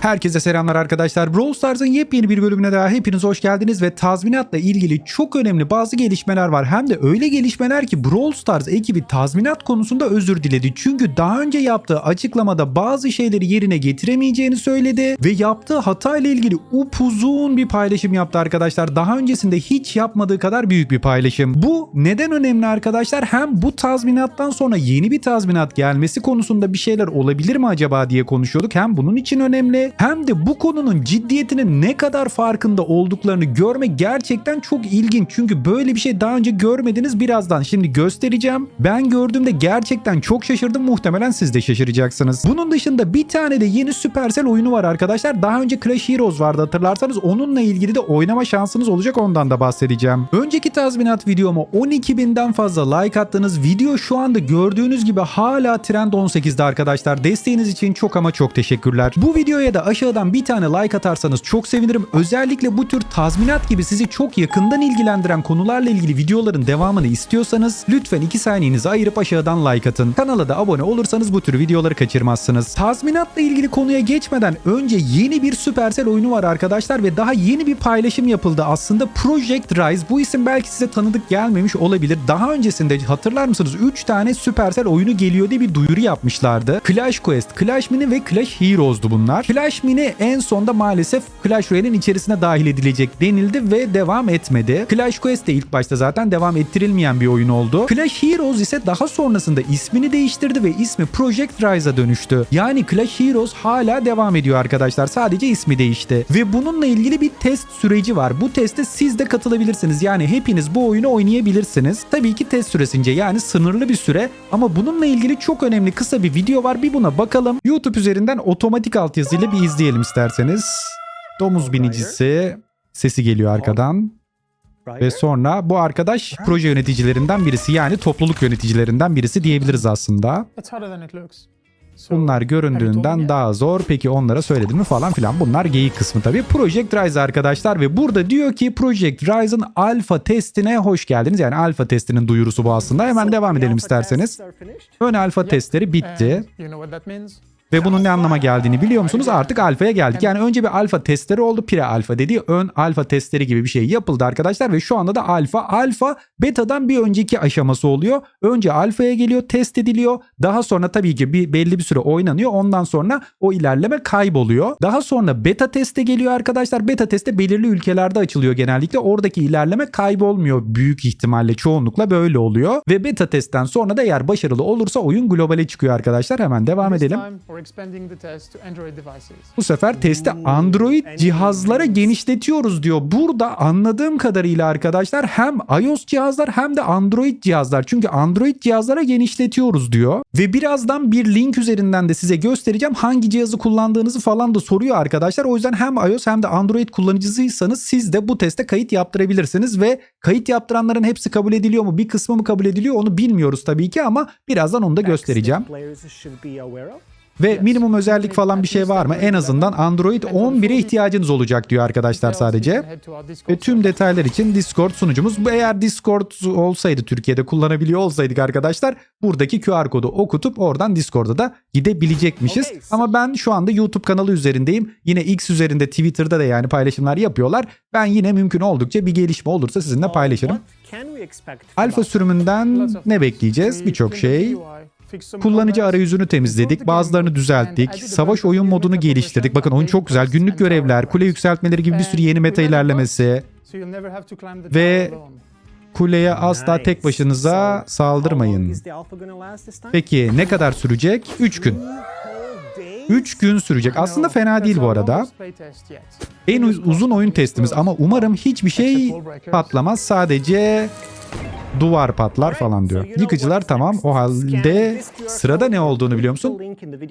Herkese selamlar arkadaşlar. Brawl Stars'ın yepyeni bir bölümüne daha hepiniz hoş geldiniz ve tazminatla ilgili çok önemli bazı gelişmeler var. Hem de öyle gelişmeler ki Brawl Stars ekibi tazminat konusunda özür diledi. Çünkü daha önce yaptığı açıklamada bazı şeyleri yerine getiremeyeceğini söyledi ve yaptığı hata ile ilgili upuzun bir paylaşım yaptı arkadaşlar. Daha öncesinde hiç yapmadığı kadar büyük bir paylaşım. Bu neden önemli arkadaşlar? Hem bu tazminattan sonra yeni bir tazminat gelmesi konusunda bir şeyler olabilir mi acaba diye konuşuyorduk. Hem bunun için önemli hem de bu konunun ciddiyetinin ne kadar farkında olduklarını görmek gerçekten çok ilginç. Çünkü böyle bir şey daha önce görmediniz birazdan. Şimdi göstereceğim. Ben gördüğümde gerçekten çok şaşırdım. Muhtemelen siz de şaşıracaksınız. Bunun dışında bir tane de yeni Supercell oyunu var arkadaşlar. Daha önce Clash Heroes vardı hatırlarsanız. Onunla ilgili de oynama şansınız olacak ondan da bahsedeceğim. Önceki tazminat videoma 12.000'den fazla like attınız. Video şu anda gördüğünüz gibi hala trend 18'de arkadaşlar. Desteğiniz için çok ama çok teşekkürler. Bu videoya da aşağıdan bir tane like atarsanız çok sevinirim. Özellikle bu tür tazminat gibi sizi çok yakından ilgilendiren konularla ilgili videoların devamını istiyorsanız lütfen 2 saniyenizi ayırıp aşağıdan like atın. Kanala da abone olursanız bu tür videoları kaçırmazsınız. Tazminatla ilgili konuya geçmeden önce yeni bir Supercell oyunu var arkadaşlar ve daha yeni bir paylaşım yapıldı aslında Project Rise. Bu isim belki size tanıdık gelmemiş olabilir. Daha öncesinde hatırlar mısınız 3 tane Supercell oyunu geliyor diye bir duyuru yapmışlardı. Clash Quest, Clash Mini ve Clash Heroes'du bunlar. Clash Mini en sonda maalesef Clash Royale'in içerisine dahil edilecek denildi ve devam etmedi. Clash Quest de ilk başta zaten devam ettirilmeyen bir oyun oldu. Clash Heroes ise daha sonrasında ismini değiştirdi ve ismi Project Rise'a dönüştü. Yani Clash Heroes hala devam ediyor arkadaşlar. Sadece ismi değişti. Ve bununla ilgili bir test süreci var. Bu teste siz de katılabilirsiniz. Yani hepiniz bu oyunu oynayabilirsiniz. Tabii ki test süresince yani sınırlı bir süre ama bununla ilgili çok önemli kısa bir video var. Bir buna bakalım. YouTube üzerinden otomatik altyazıyla bir izleyelim isterseniz. Domuz binicisi sesi geliyor arkadan. Ve sonra bu arkadaş proje yöneticilerinden birisi yani topluluk yöneticilerinden birisi diyebiliriz aslında. Bunlar göründüğünden daha zor. Peki onlara söyledim mi falan filan. Bunlar geyik kısmı tabii. Project Rise arkadaşlar ve burada diyor ki Project Rise'ın alfa testine hoş geldiniz. Yani alfa testinin duyurusu bu aslında. Hemen devam edelim isterseniz. Ön alfa testleri bitti. Ve bunun ne anlama geldiğini biliyor musunuz? Artık alfaya geldik. Yani önce bir alfa testleri oldu. Pre alfa dediği ön alfa testleri gibi bir şey yapıldı arkadaşlar. Ve şu anda da alfa. Alfa beta'dan bir önceki aşaması oluyor. Önce alfaya geliyor, test ediliyor. Daha sonra tabii ki bir belli bir süre oynanıyor. Ondan sonra o ilerleme kayboluyor. Daha sonra beta teste geliyor arkadaşlar. Beta teste belirli ülkelerde açılıyor genellikle. Oradaki ilerleme kaybolmuyor büyük ihtimalle. Çoğunlukla böyle oluyor. Ve beta testten sonra da eğer başarılı olursa oyun globale çıkıyor arkadaşlar. Hemen devam edelim. Time we're expanding the test to Android devices. Bu sefer testi Android cihazlara genişletiyoruz diyor. Burada anladığım kadarıyla arkadaşlar hem iOS cihazlar hem de Android cihazlar. Çünkü Android cihazlara genişletiyoruz diyor. Ve birazdan bir link üzerinden de size göstereceğim hangi cihazı kullandığınızı falan da soruyor arkadaşlar. O yüzden hem iOS hem de Android kullanıcısıysanız siz de bu teste kayıt yaptırabilirsiniz ve kayıt yaptıranların hepsi kabul ediliyor mu? Bir kısmı mı kabul ediliyor onu bilmiyoruz tabii ki ama birazdan onu da göstereceğim. Ve minimum özellik falan bir şey var mı? En azından Android 11'e ihtiyacınız olacak diyor arkadaşlar sadece. Ve tüm detaylar için Discord sunucumuz. Eğer Discord olsaydı Türkiye'de kullanabiliyor olsaydık arkadaşlar buradaki QR kodu okutup oradan Discord'a da gidebilecekmişiz. Ama ben şu anda YouTube kanalı üzerindeyim. Yine X üzerinde Twitter'da da yani paylaşımlar yapıyorlar. Ben yine mümkün oldukça bir gelişme olursa sizinle paylaşırım. Alfa sürümünden ne bekleyeceğiz? Birçok şey. Kullanıcı arayüzünü temizledik, bazılarını düzelttik, savaş oyun modunu geliştirdik. Bakın oyun çok güzel. Günlük görevler, kule yükseltmeleri gibi bir sürü yeni meta ilerlemesi. Ve. Kuleye asla tek başınıza saldırmayın. Peki ne kadar sürecek? 3 gün. 3 gün sürecek. Aslında fena değil bu arada. En uz- uzun oyun testimiz ama umarım hiçbir şey patlamaz. Sadece duvar patlar falan diyor. Yıkıcılar tamam. O halde sırada ne olduğunu biliyor musun?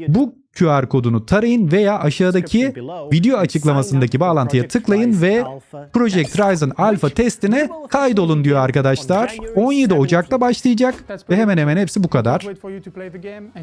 Bu QR kodunu tarayın veya aşağıdaki video açıklamasındaki bağlantıya tıklayın ve Project Rise'ın alfa testine kaydolun diyor arkadaşlar. 17 Ocak'ta başlayacak ve hemen hemen hepsi bu kadar.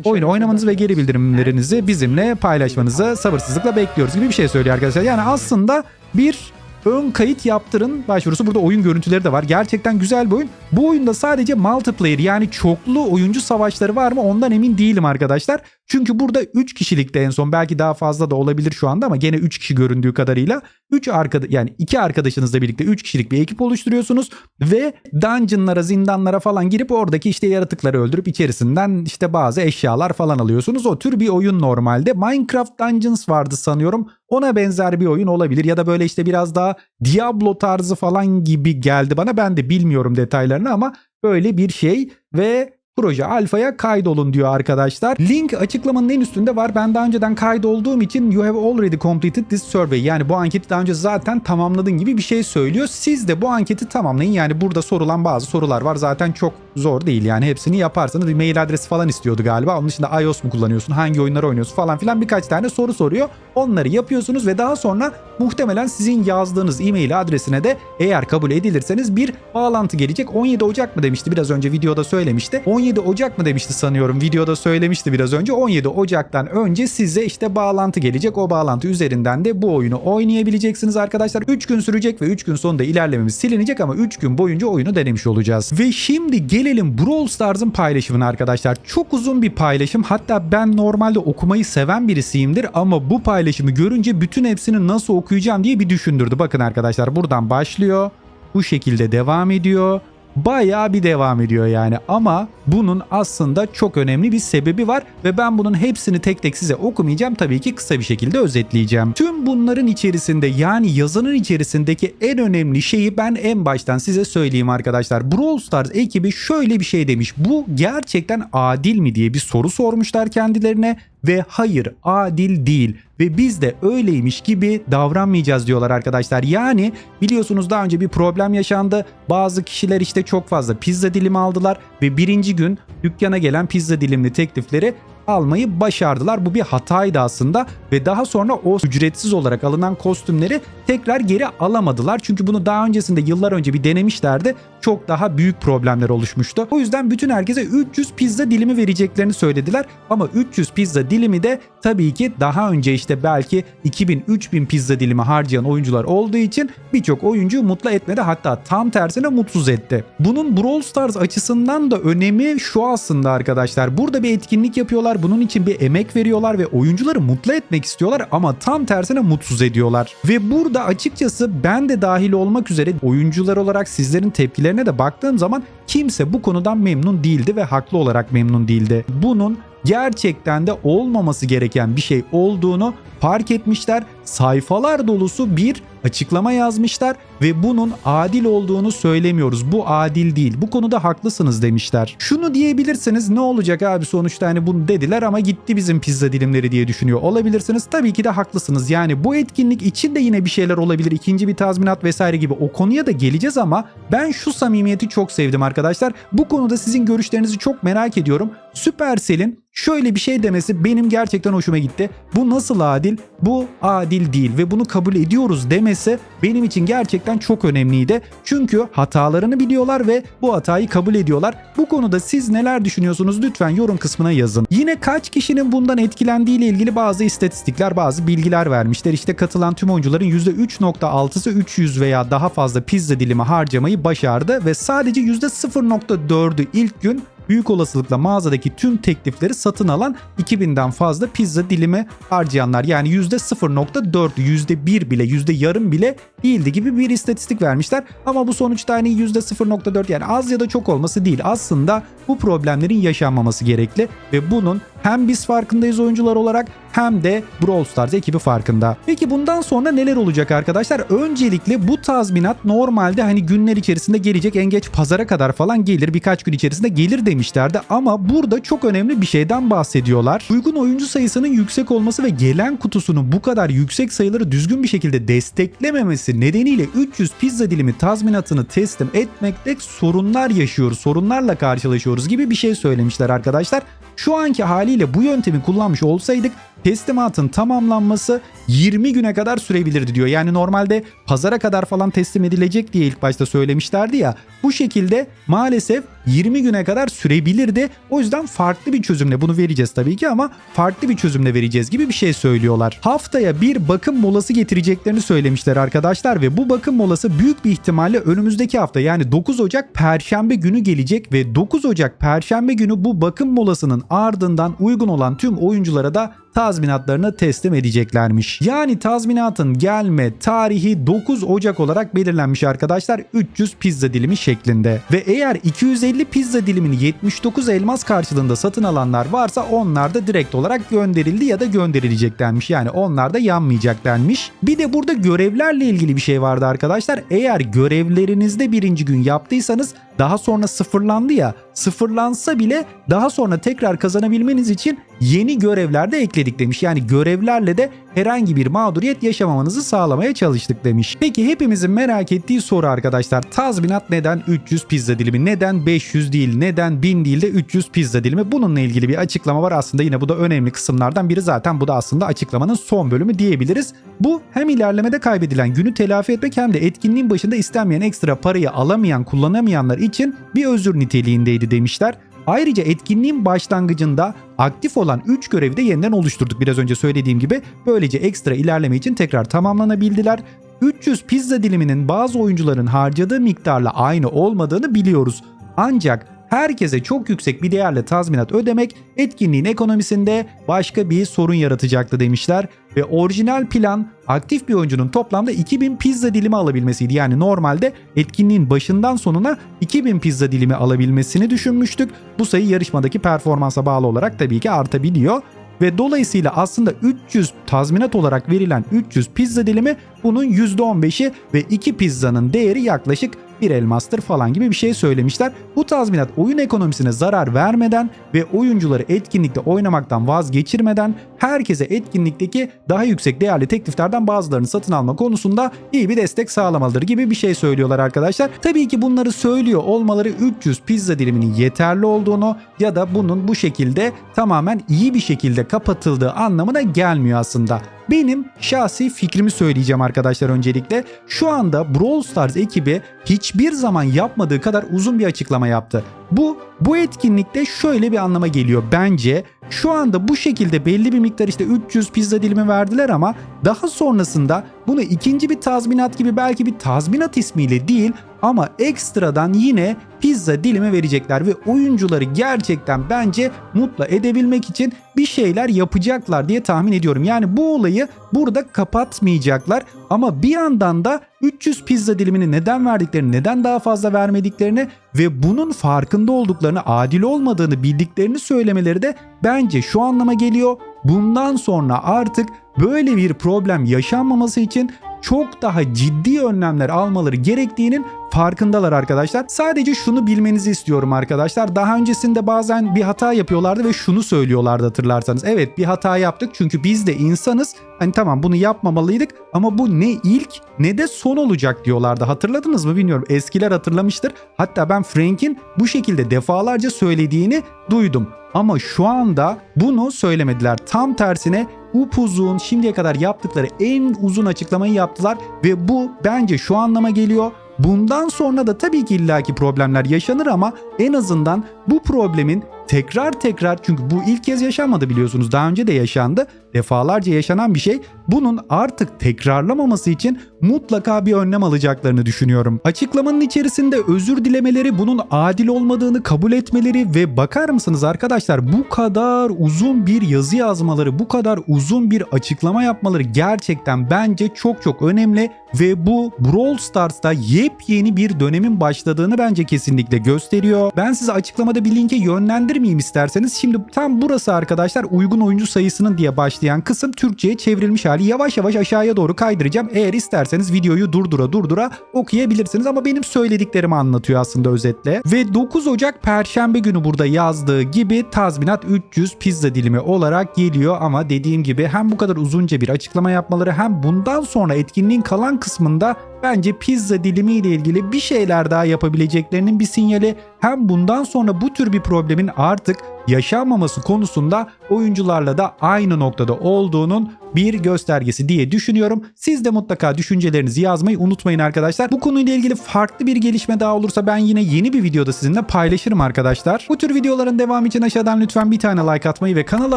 Oyunu oynamanızı ve geri bildirimlerinizi bizimle paylaşmanızı sabırsızlıkla bekliyoruz gibi bir şey söylüyor arkadaşlar. Yani aslında bir ön kayıt yaptırın başvurusu. Burada oyun görüntüleri de var. Gerçekten güzel bir oyun. Bu oyunda sadece multiplayer yani çoklu oyuncu savaşları var mı ondan emin değilim arkadaşlar. Çünkü burada 3 kişilikte en son belki daha fazla da olabilir şu anda ama gene 3 kişi göründüğü kadarıyla 3 arkadaş yani 2 arkadaşınızla birlikte 3 kişilik bir ekip oluşturuyorsunuz ve dungeonlara, zindanlara falan girip oradaki işte yaratıkları öldürüp içerisinden işte bazı eşyalar falan alıyorsunuz. O tür bir oyun normalde. Minecraft Dungeons vardı sanıyorum. Ona benzer bir oyun olabilir ya da böyle işte biraz daha Diablo tarzı falan gibi geldi bana. Ben de bilmiyorum detaylarını ama böyle bir şey ve Proje alfaya kaydolun diyor arkadaşlar. Link açıklamanın en üstünde var. Ben daha önceden kaydolduğum için you have already completed this survey. Yani bu anketi daha önce zaten tamamladın gibi bir şey söylüyor. Siz de bu anketi tamamlayın. Yani burada sorulan bazı sorular var. Zaten çok zor değil yani hepsini yaparsanız bir mail adresi falan istiyordu galiba. Onun dışında iOS mu kullanıyorsun, hangi oyunları oynuyorsun falan filan birkaç tane soru soruyor. Onları yapıyorsunuz ve daha sonra muhtemelen sizin yazdığınız e-mail adresine de eğer kabul edilirseniz bir bağlantı gelecek. 17 Ocak mı demişti biraz önce videoda söylemişti. 17 Ocak mı demişti sanıyorum videoda söylemişti biraz önce. 17 Ocak'tan önce size işte bağlantı gelecek. O bağlantı üzerinden de bu oyunu oynayabileceksiniz arkadaşlar. 3 gün sürecek ve 3 gün sonunda ilerlememiz silinecek ama 3 gün boyunca oyunu denemiş olacağız. Ve şimdi gelelim Brawl Stars'ın paylaşımına arkadaşlar. Çok uzun bir paylaşım. Hatta ben normalde okumayı seven birisiyimdir ama bu paylaşımı görünce bütün hepsini nasıl okuyacağım diye bir düşündürdü. Bakın arkadaşlar buradan başlıyor. Bu şekilde devam ediyor. Bayağı bir devam ediyor yani ama bunun aslında çok önemli bir sebebi var ve ben bunun hepsini tek tek size okumayacağım tabii ki kısa bir şekilde özetleyeceğim. Tüm bunların içerisinde yani yazının içerisindeki en önemli şeyi ben en baştan size söyleyeyim arkadaşlar. Brawl Stars ekibi şöyle bir şey demiş. Bu gerçekten adil mi diye bir soru sormuşlar kendilerine ve hayır adil değil ve biz de öyleymiş gibi davranmayacağız diyorlar arkadaşlar. Yani biliyorsunuz daha önce bir problem yaşandı. Bazı kişiler işte çok fazla pizza dilimi aldılar ve birinci gün dükkana gelen pizza dilimli teklifleri almayı başardılar. Bu bir hataydı aslında ve daha sonra o ücretsiz olarak alınan kostümleri tekrar geri alamadılar. Çünkü bunu daha öncesinde yıllar önce bir denemişlerdi. Çok daha büyük problemler oluşmuştu. O yüzden bütün herkese 300 pizza dilimi vereceklerini söylediler. Ama 300 pizza dilimi de tabii ki daha önce işte belki 2000-3000 pizza dilimi harcayan oyuncular olduğu için birçok oyuncu mutlu etmedi. Hatta tam tersine mutsuz etti. Bunun Brawl Stars açısından da önemi şu aslında arkadaşlar. Burada bir etkinlik yapıyorlar. Bunun için bir emek veriyorlar ve oyuncuları mutlu etmek istiyorlar ama tam tersine mutsuz ediyorlar. Ve burada açıkçası ben de dahil olmak üzere oyuncular olarak sizlerin tepkilerine de baktığım zaman kimse bu konudan memnun değildi ve haklı olarak memnun değildi. Bunun gerçekten de olmaması gereken bir şey olduğunu fark etmişler. Sayfalar dolusu bir açıklama yazmışlar ve bunun adil olduğunu söylemiyoruz. Bu adil değil. Bu konuda haklısınız demişler. Şunu diyebilirsiniz ne olacak abi sonuçta hani bunu dediler ama gitti bizim pizza dilimleri diye düşünüyor olabilirsiniz. Tabii ki de haklısınız. Yani bu etkinlik için de yine bir şeyler olabilir. İkinci bir tazminat vesaire gibi o konuya da geleceğiz ama ben şu samimiyeti çok sevdim arkadaşlar. Bu konuda sizin görüşlerinizi çok merak ediyorum. Supercell'in şöyle bir şey demesi benim gerçekten hoşuma gitti. Bu nasıl adil? Bu adil değil ve bunu kabul ediyoruz demesi benim için gerçekten çok önemliydi. Çünkü hatalarını biliyorlar ve bu hatayı kabul ediyorlar. Bu konuda siz neler düşünüyorsunuz lütfen yorum kısmına yazın. Yine kaç kişinin bundan etkilendiği ile ilgili bazı istatistikler, bazı bilgiler vermişler. İşte katılan tüm oyuncuların %3.6'sı 300 veya daha fazla pizza dilimi harcamayı başardı ve sadece %0.4'ü ilk gün büyük olasılıkla mağazadaki tüm teklifleri satın alan 2000'den fazla pizza dilimi harcayanlar yani %0.4 %1 bile yüzde yarım bile değildi gibi bir istatistik vermişler. Ama bu sonuçta hani %0.4 yani az ya da çok olması değil. Aslında bu problemlerin yaşanmaması gerekli ve bunun hem biz farkındayız oyuncular olarak hem de Brawl Stars ekibi farkında. Peki bundan sonra neler olacak arkadaşlar? Öncelikle bu tazminat normalde hani günler içerisinde gelecek en geç pazara kadar falan gelir birkaç gün içerisinde gelir demişlerdi ama burada çok önemli bir şeyden bahsediyorlar. Uygun oyuncu sayısının yüksek olması ve gelen kutusunun bu kadar yüksek sayıları düzgün bir şekilde desteklememesi nedeniyle 300 pizza dilimi tazminatını teslim etmekte sorunlar yaşıyoruz, sorunlarla karşılaşıyoruz gibi bir şey söylemişler arkadaşlar. Şu anki haliyle bu yöntemi kullanmış olsaydık teslimatın tamamlanması 20 güne kadar sürebilirdi diyor. Yani normalde pazara kadar falan teslim edilecek diye ilk başta söylemişlerdi ya. Bu şekilde maalesef 20 güne kadar sürebilirdi. O yüzden farklı bir çözümle bunu vereceğiz tabii ki ama farklı bir çözümle vereceğiz gibi bir şey söylüyorlar. Haftaya bir bakım molası getireceklerini söylemişler arkadaşlar ve bu bakım molası büyük bir ihtimalle önümüzdeki hafta yani 9 Ocak Perşembe günü gelecek ve 9 Ocak Perşembe günü bu bakım molasının ardından uygun olan tüm oyunculara da tazminatlarını teslim edeceklermiş. Yani tazminatın gelme tarihi 9 Ocak olarak belirlenmiş arkadaşlar 300 pizza dilimi şeklinde. Ve eğer 250 pizza dilimini 79 elmas karşılığında satın alanlar varsa onlar da direkt olarak gönderildi ya da gönderilecek denmiş. Yani onlar da yanmayacak denmiş. Bir de burada görevlerle ilgili bir şey vardı arkadaşlar. Eğer görevlerinizde birinci gün yaptıysanız daha sonra sıfırlandı ya sıfırlansa bile daha sonra tekrar kazanabilmeniz için yeni görevler de ekledik demiş. Yani görevlerle de herhangi bir mağduriyet yaşamamanızı sağlamaya çalıştık demiş. Peki hepimizin merak ettiği soru arkadaşlar tazminat neden 300 pizza dilimi neden 500 değil neden 1000 değil de 300 pizza dilimi bununla ilgili bir açıklama var aslında yine bu da önemli kısımlardan biri zaten bu da aslında açıklamanın son bölümü diyebiliriz. Bu hem ilerlemede kaybedilen günü telafi etmek hem de etkinliğin başında istenmeyen ekstra parayı alamayan kullanamayanlar için bir özür niteliğindeydi demişler. Ayrıca etkinliğin başlangıcında aktif olan 3 görevi de yeniden oluşturduk biraz önce söylediğim gibi. Böylece ekstra ilerleme için tekrar tamamlanabildiler. 300 pizza diliminin bazı oyuncuların harcadığı miktarla aynı olmadığını biliyoruz. Ancak herkese çok yüksek bir değerle tazminat ödemek etkinliğin ekonomisinde başka bir sorun yaratacaktı demişler ve orijinal plan aktif bir oyuncunun toplamda 2000 pizza dilimi alabilmesiydi. Yani normalde etkinliğin başından sonuna 2000 pizza dilimi alabilmesini düşünmüştük. Bu sayı yarışmadaki performansa bağlı olarak tabii ki artabiliyor ve dolayısıyla aslında 300 tazminat olarak verilen 300 pizza dilimi bunun %15'i ve 2 pizzanın değeri yaklaşık bir elmastır falan gibi bir şey söylemişler. Bu tazminat oyun ekonomisine zarar vermeden ve oyuncuları etkinlikte oynamaktan vazgeçirmeden herkese etkinlikteki daha yüksek değerli tekliflerden bazılarını satın alma konusunda iyi bir destek sağlamalıdır gibi bir şey söylüyorlar arkadaşlar. Tabii ki bunları söylüyor olmaları 300 pizza diliminin yeterli olduğunu ya da bunun bu şekilde tamamen iyi bir şekilde kapatıldığı anlamına gelmiyor aslında. Benim şahsi fikrimi söyleyeceğim arkadaşlar öncelikle. Şu anda Brawl Stars ekibi hiçbir zaman yapmadığı kadar uzun bir açıklama yaptı. Bu bu etkinlikte şöyle bir anlama geliyor bence. Şu anda bu şekilde belli bir miktar işte 300 pizza dilimi verdiler ama daha sonrasında bunu ikinci bir tazminat gibi belki bir tazminat ismiyle değil ama ekstradan yine pizza dilimi verecekler ve oyuncuları gerçekten bence mutlu edebilmek için bir şeyler yapacaklar diye tahmin ediyorum. Yani bu olayı burada kapatmayacaklar ama bir yandan da 300 pizza dilimini neden verdiklerini, neden daha fazla vermediklerini ve bunun farkında olduklarını, adil olmadığını bildiklerini söylemeleri de bence şu anlama geliyor. Bundan sonra artık böyle bir problem yaşanmaması için çok daha ciddi önlemler almaları gerektiğinin farkındalar arkadaşlar. Sadece şunu bilmenizi istiyorum arkadaşlar. Daha öncesinde bazen bir hata yapıyorlardı ve şunu söylüyorlardı hatırlarsanız. Evet bir hata yaptık çünkü biz de insanız. Hani tamam bunu yapmamalıydık ama bu ne ilk ne de son olacak diyorlardı. Hatırladınız mı bilmiyorum. Eskiler hatırlamıştır. Hatta ben Frank'in bu şekilde defalarca söylediğini duydum. Ama şu anda bunu söylemediler. Tam tersine upuzun şimdiye kadar yaptıkları en uzun açıklamayı yaptılar ve bu bence şu anlama geliyor. Bundan sonra da tabii ki illaki problemler yaşanır ama en azından bu problemin tekrar tekrar çünkü bu ilk kez yaşanmadı biliyorsunuz daha önce de yaşandı defalarca yaşanan bir şey bunun artık tekrarlamaması için mutlaka bir önlem alacaklarını düşünüyorum. Açıklamanın içerisinde özür dilemeleri bunun adil olmadığını kabul etmeleri ve bakar mısınız arkadaşlar bu kadar uzun bir yazı yazmaları bu kadar uzun bir açıklama yapmaları gerçekten bence çok çok önemli ve bu Brawl Stars'ta yepyeni bir dönemin başladığını bence kesinlikle gösteriyor. Ben size açıklamada bir linke yönlendirmeyeyim isterseniz. Şimdi tam burası arkadaşlar uygun oyuncu sayısının diye başlayan kısım Türkçe'ye çevrilmiş hali. Yavaş yavaş aşağıya doğru kaydıracağım. Eğer isterseniz videoyu durdura durdura okuyabilirsiniz ama benim söylediklerimi anlatıyor aslında özetle. Ve 9 Ocak Perşembe günü burada yazdığı gibi tazminat 300 pizza dilimi olarak geliyor ama dediğim gibi hem bu kadar uzunca bir açıklama yapmaları hem bundan sonra etkinliğin kalan kısmında bence pizza dilimi ile ilgili bir şeyler daha yapabileceklerinin bir sinyali hem bundan sonra bu tür bir problemin artık yaşanmaması konusunda oyuncularla da aynı noktada olduğunun bir göstergesi diye düşünüyorum. Siz de mutlaka düşüncelerinizi yazmayı unutmayın arkadaşlar. Bu konuyla ilgili farklı bir gelişme daha olursa ben yine yeni bir videoda sizinle paylaşırım arkadaşlar. Bu tür videoların devamı için aşağıdan lütfen bir tane like atmayı ve kanala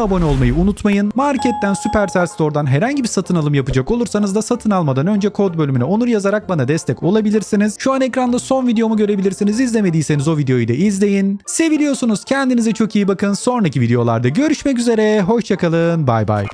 abone olmayı unutmayın. Marketten Supercell Store'dan herhangi bir satın alım yapacak olursanız da satın almadan önce kod bölümüne onur yazarak bana destek olabilirsiniz. Şu an ekranda son videomu görebilirsiniz. İzlemediyseniz o videoyu da izleyin. Seviliyorsunuz. Kendinize çok iyi bakın. Sonraki videolarda görüşmek üzere. Hoşçakalın. Bay bay.